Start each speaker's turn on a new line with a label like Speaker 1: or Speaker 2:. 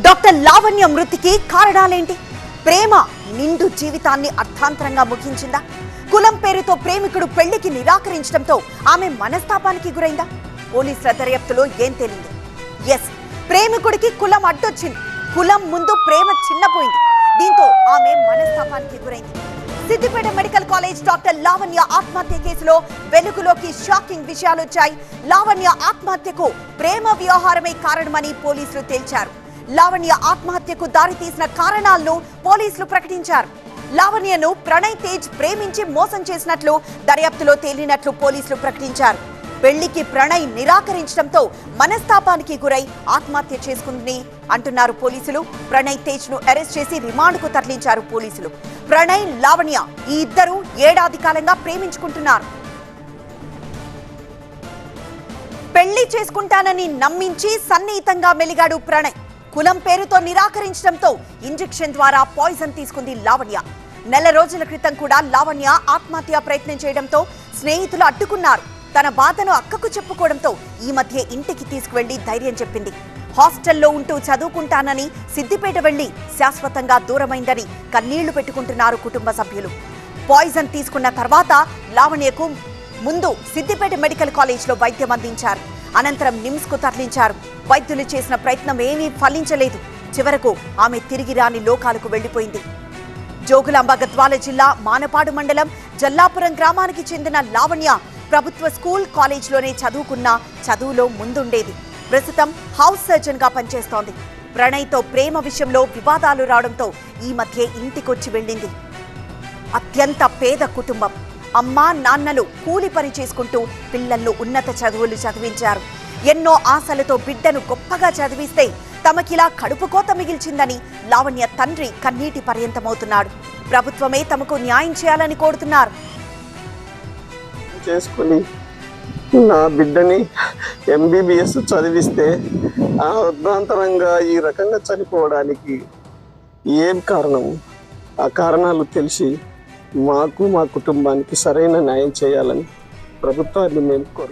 Speaker 1: Doctor Lavanya మృతికి కారణాలేంటి? ప్రేమ నిండు జీవితాన్ని అర్థాంతరంగా ముగించిందా? కులం పేరుతో ప్రేమికుడు పెళ్ళికి నిరాకరించడంతో ఆమె మనస్తాపానికి గురైందా? పోలీసుల దర్యాప్తులో ఏం తేలింది? ఎస్ ప్రేమికుడికి కులం అడ్డొచ్చింది. కులం ముందు ప్రేమ చిన్నపోయింది. దీంతో ఆమె మనస్తాపానికి గురైంది. Siddipet medical college doctor Lavanya ఆత్మహత్య కేసులో వెలుగులోకి షాకింగ్ విషయాలు వచ్చాయి లావణ్య ఆత్మహత్యకు ప్రేమ వ్యవహారమే కారణమని పోలీసులు తేల్చారు. లావణ్య ఆత్మహత్యకు దారితీసిన కారణాలను పోలీసులు ప్రకటించారు. లావణ్యను ప్రణయ్ తేజ్ ప్రేమించి మోసం చేసినట్లు దర్యాప్తులో తేలినట్లు పోలీసులు ప్రకటించారు. పెళ్ళికి ప్రణయ్ నిరాకరించడంతో మనస్తాపానికి గురై ఆత్మహత్య చేసుకుందని అంటున్నారు పోలీసులు. ప్రణయ్ తేజ్ను అరెస్ట్ చేసి రిమాండ్కు తరలించారు పోలీసులు. ప్రణయ్ లావణ్య ఈ ఇద్దరు ఏడాది కాలంగా ప్రేమించుకుంటున్నారు. పెళ్ళి చేసుకుంటానని నమ్మించి సన్నిహితంగా మెలిగాడు ప్రణయ్. కులం పేరుతో నిరాకరించడంతో ఇంజెక్షన్ ద్వారా పాయిజన్ తీసుకుంది లావణ్య. నెల రోజుల క్రితం కూడా లావణ్య ఆత్మహత్య ప్రయత్నం చేయడంతో స్నేహితులు అడ్డుకున్నారు. తన బాధను అక్కకు చెప్పుకోవడంతో ఈ మధ్య ఇంటికి తీసుకువెళ్ళి ధైర్యం చెప్పింది. హాస్టల్లో ఉంటూ చదువుకుంటానని సిద్దిపేట వెళ్ళి శాశ్వతంగా దూరమైందని కన్నీళ్ళు పెట్టుకుంటున్నారు కుటుంబ సభ్యులు. పాయిజన్ తీసుకున్న తర్వాత లావణ్యకు ముందు సిద్దిపేట మెడికల్ కాలేజ్లో వైద్యం అందించారు. అనంతరం నిమ్స్కు తరలించారు. వైద్యులు చేసిన ప్రయత్నం ఏమీ ఫలించలేదు. చివరకు ఆమె తిరిగి రాని లోకాలకు వెళ్ళిపోయింది జోగులాంబ గద్వాల జిల్లా మానపాడు మండలం జల్లాపురం గ్రామానికి చెందిన లావణ్య ప్రభుత్వ స్కూల్ కాలేజ్లోనే చదువుకున్న చదువులో ముందుండేది. ప్రస్తుతం హౌస్ సర్జన్గా పనిచేస్తోంది. ప్రణయ్తో ప్రేమ విషయంలో వివాదాలు రావడంతో ఈ మధ్య ఇంటికొచ్చి వెళ్ళింది. అత్యంత పేద కుటుంబం. అమ్మా నాన్నలు కూలి పని చేసుకుంటూ పిల్లలను ఉన్నత చదువులు చదివించారు. ఎన్నో ఆశలతో బిడ్డను గొప్పగా చదివిస్తే తమకిలా కడుపు కోత మిగిల్చిందని లావణ్య తండ్రి కన్నీటి పర్యంతమవుతున్నాడు. ప్రభుత్వమే తమకు న్యాయం చేయాలని కోరుతున్నారు.
Speaker 2: చేసుకుని నా బిడ్డని ఎంబీబీఎస్ చదివిస్తే ఆ అర్ధాంతరంగా ఈ రకంగా చనిపోవడానికి ఏం కారణం? ఆ కారణాలు తెలిసి మాకు మా కుటుంబానికి సరైన న్యాయం చేయాలని ప్రభుత్వాన్ని మేము కోరు